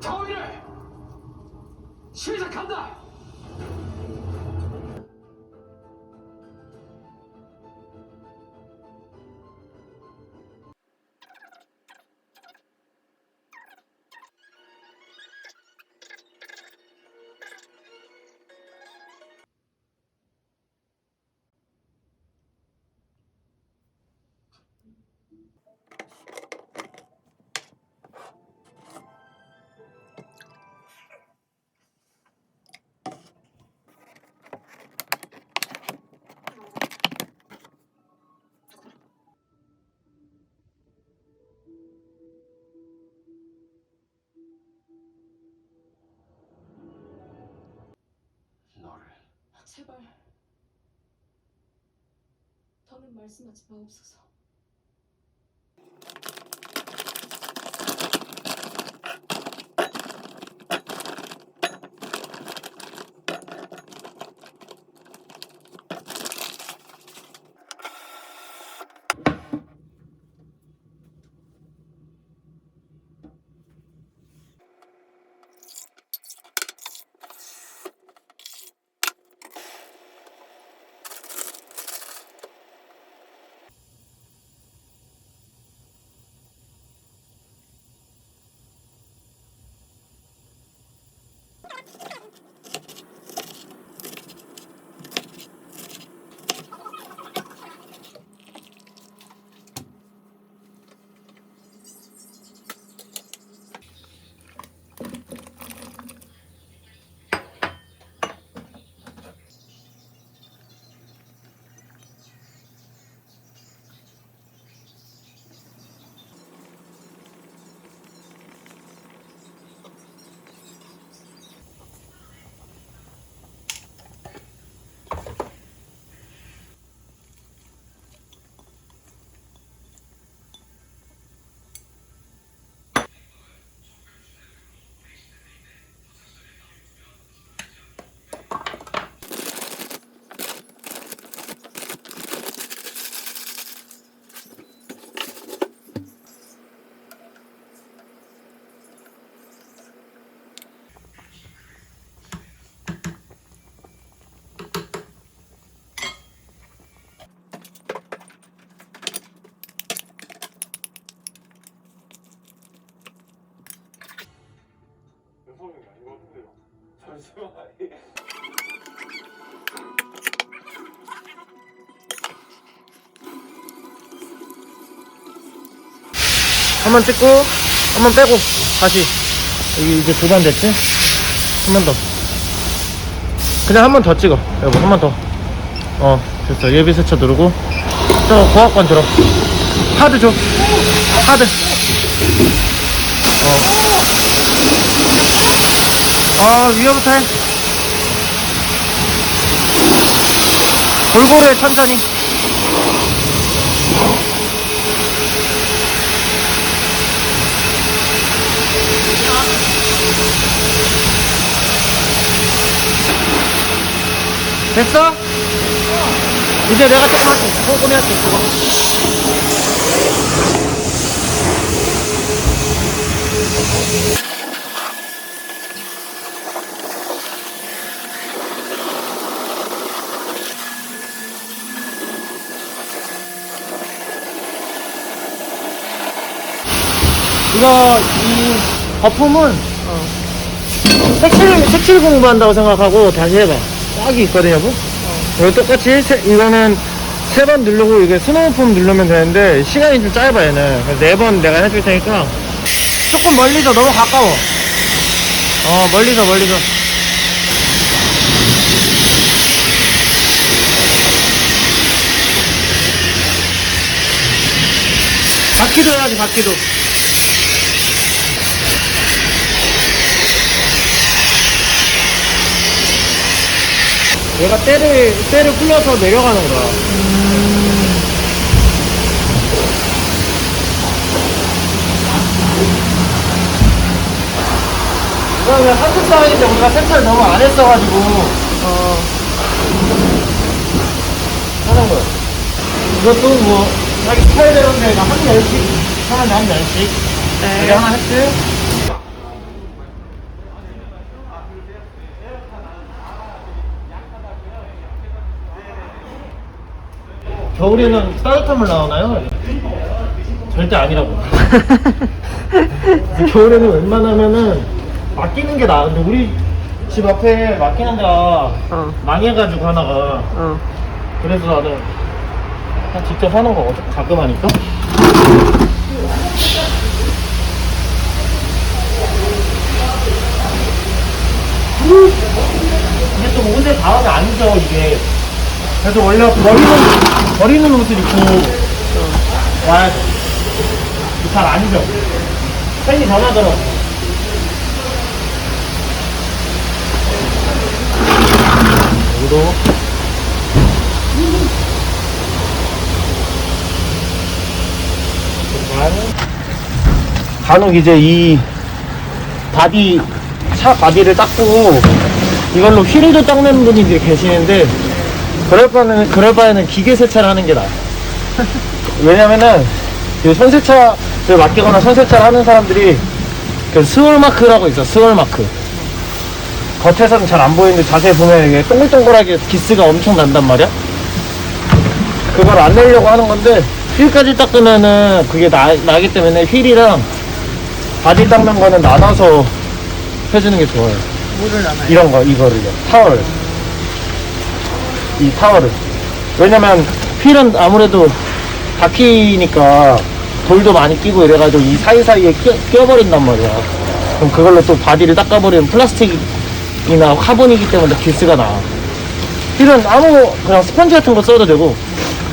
정의를 시작한다. 제발 더는 말씀하지 마옵소서. 한 번 찍고 한 번 빼고 다시. 여기 이제 두 번 됐지? 한 번 더. 그냥 한 번 더 찍어. 여보 한 번 더. 어 됐어. 예비 세차 누르고. 저 고압관 들어. 카드 줘. 카드. 어 아 위에부터 해. 골고루 해 천천히 됐어? 이제 내가 조금만 꼼꼼히 할게 그거 이거 이 거품은 어, 색칠 색칠 공부한다고 생각하고 다시 해봐 꽉이 있거든요 여보 이거 똑같이 세- 이거는 세 번 누르고 이게 스노우폼 누르면 되는데 시간이 좀 짧아 얘는. 그래서 네번 내가 해줄 테니까. 조금 멀리서 너무 가까워. 어 멀리서 멀리서. 바퀴도 해야지 바퀴도 얘가 때를 때를 풀려서 내려가는 거야. 이거는 한국 사회인데 우리가 세차를 너무 안 했어가지고 어 하는 거야. 이것도 뭐 자기 스타일대로인데 한 10씩, 하나, 한 10씩. 네. 우리 하나 했지? 겨울에는 따뜻한 물 나오나요? 절대 아니라고. 겨울에는 웬만하면은 맡기는 게 나아. 근데 우리 집 앞에 맡기는 데가 어. 망해가지고 하나가. 어. 그래서 나는 그냥 직접 하는 거거든. 가끔 하니까. 이게 또 옷에 닿으면 안 져, 이게. 그래서 원래 버리는, 버리는 옷을 입고 와야 돼. 잘안 져. 팬이 전하더라고. 여기도. 간혹 이제 이 바디 차 바디를 닦고 이걸로 휠도 닦는 분들이 계시는데 그럴 바에는 그럴 바에는 기계 세차를 하는 게 나아. 왜냐면은 이 손세차를 맡기거나 손세차를 하는 사람들이 그 스월 마크라고 있어 스월 마크. 겉에서는 잘 안 보이는데 자세히 보면 이게 동글동글하게 기스가 엄청 난단 말이야. 그걸 안 내려고 하는 건데 휠까지 닦으면은 그게 나, 나기 때문에 휠이랑 바디 닦는 거는 나눠서 해주는 게 좋아요. 물을 나나요? 이런 거 이거를요 타월 이 타월을 왜냐면 휠은 아무래도 바퀴니까 돌도 많이 끼고 이래가지고 이 사이사이에 끼, 껴버린단 말이야. 그럼 그걸로 또 바디를 닦아버리면 플라스틱이나 카본이기 때문에 기스가 나. 휠은 아무 그냥 스펀지 같은 거 써도 되고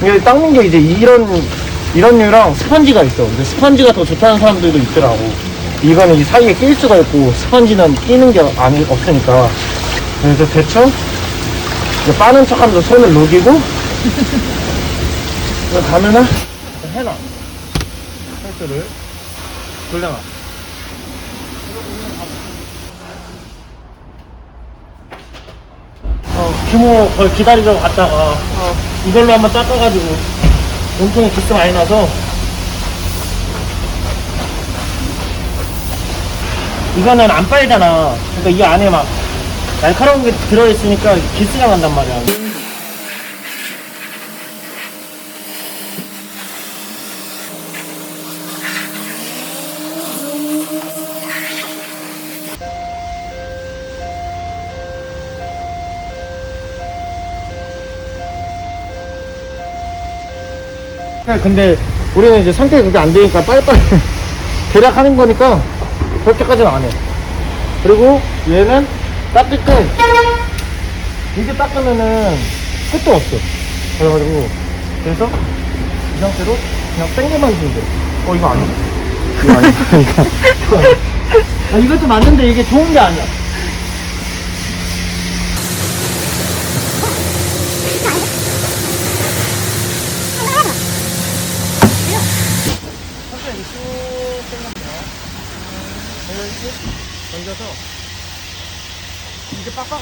이게 닦는 게 이제 이런 이런 류랑 스펀지가 있어. 근데 스펀지가 더 좋다는 사람들도 있더라고. 이거는 이 사이에 낄 수가 있고 스펀지는 끼는 게 아니 없으니까. 그래서 대충 이제 빠는 척 하면서 손을 녹이고 가면은 해놔 헬스를 돌려놔 어 규모 거의 기다리러 갔다가 어. 이걸로 한번 닦아가지고 몸통에 기스 많이 나서 이거는 안 빨잖아. 그러니까 이 안에 막 날카로운 게 들어있으니까 기스가 난단 말이야. 근데 우리는 이제 성격이 그게 안 되니까 빨리빨리 대략 하는 거니까 그렇게까지는 안 해. 그리고 얘는 닦을 때 이렇게 닦으면은 끝도 없어. 그래가지고 그래서 이 상태로 그냥 땡겨만 주면 돼. 어 이거 아니야. 이거 아니야. 이거 아니야. 아, 이것도 맞는데 이게 좋은 게 아니야.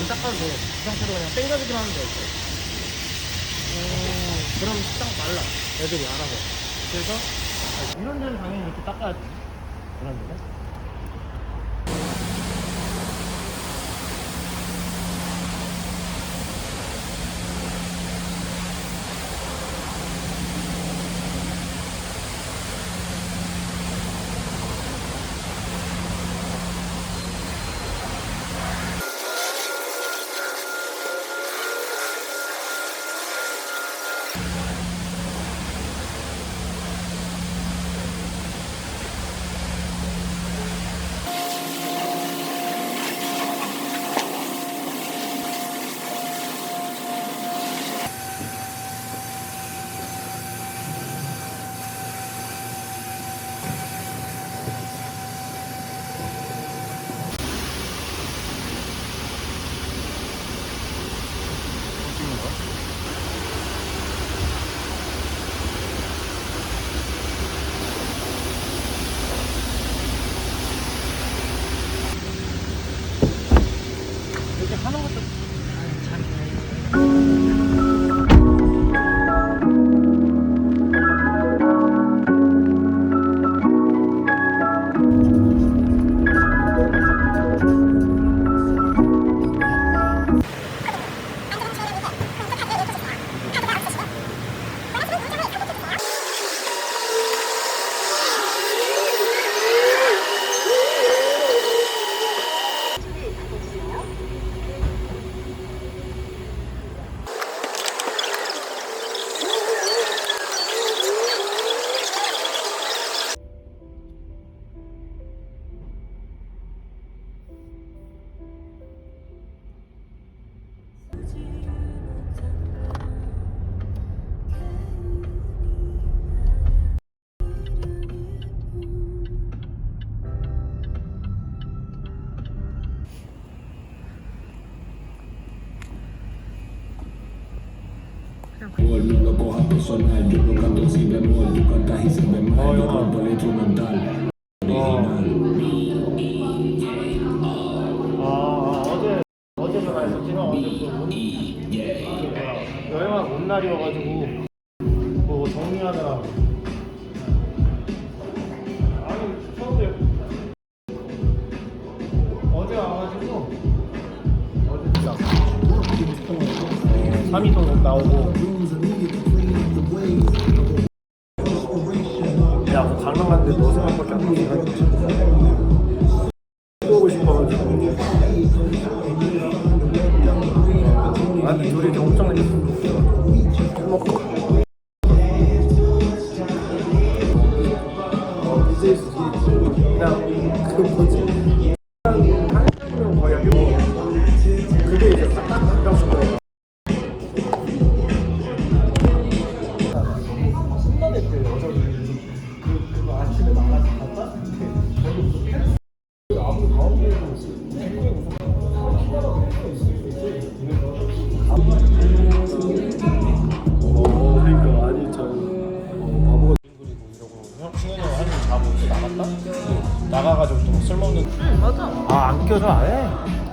안 닦아도 돼. 이 상태로 그냥 당겨주기만 하면 돼. 이렇게. 음, 그럼 딱 말라. 애들이 알아서. 그래서 아, 이런 데는 당연히 이렇게 닦아야 돼. 이런 데는. 3위 동력 나오고. 야, 뭐 강남 갔는데 너 생각밖에 안 나니까 보고 싶어가지고. 아 근데 둘이 많이 먹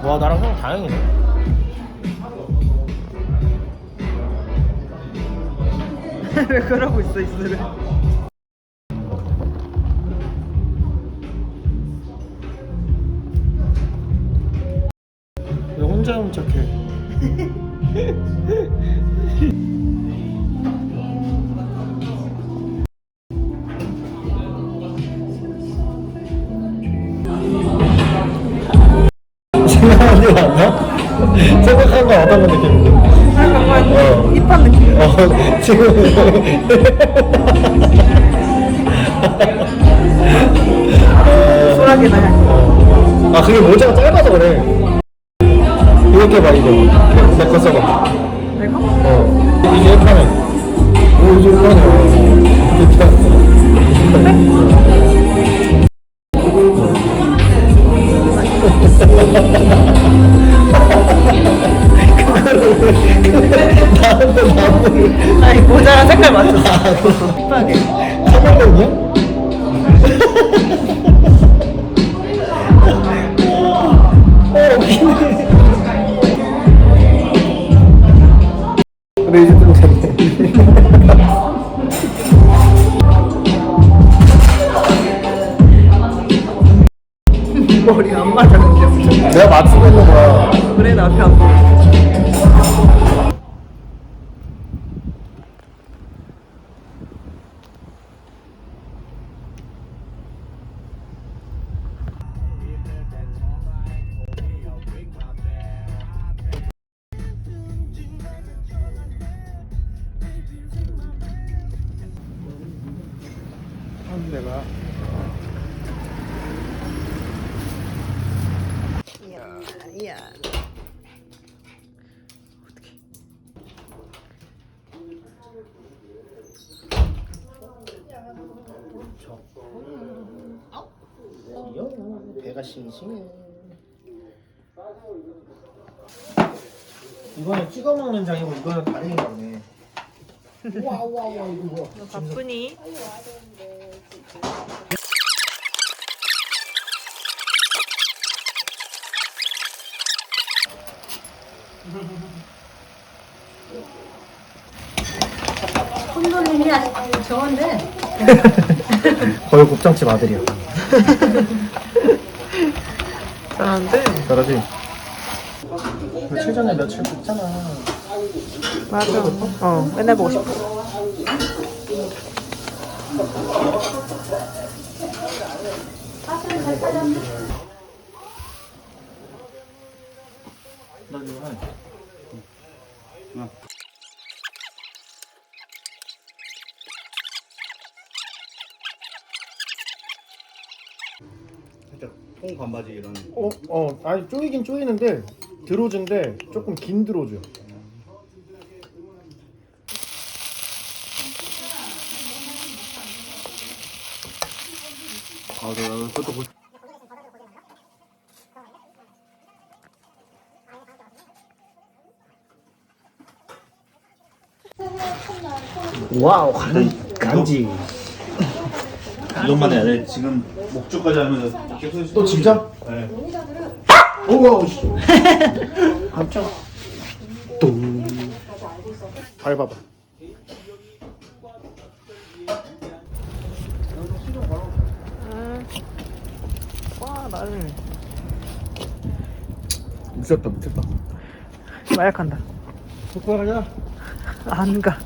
와 나랑 형 다행이네 왜 그러고 있어. 왜 혼자 훔척해 적 왔나? 생각한 거 어떤 거 느꼈는데? 어. 힙한 느낌. 어, 지금 소라게 나야. 아 그게 모자가 짧아서 그래 아니, 모자랑 색깔 맞췄어. 힙하게. 카멜론이야? 배가 싱싱해. 이거는 찍어 먹는 장이고 이거는 다른가 보네 와와와 이거 뭐야? 너 바쁘니? 손놀림이 아주 좋은데 거의 곱창집 아들이야 잘하는데? 잘하지? 며칠 전에 며칠 굽잖아 맞아. 어, 맨날 보고 싶어. 나 이거 한 반바지 이런 어, 어, 아니 쪼이긴 쪼이는데 드로즈인데 조금 긴 드로즈. 아 내가 그것도 보... 와우 간, 간지 이것만 해야 돼. 지금 목줄까지 하면 계속 또 진짜? 네. 오우 씨. 깜짝 뚱 밟아봐 와 나는 미쳤다 미쳤다. 마약한다. 속고 가자 안 가.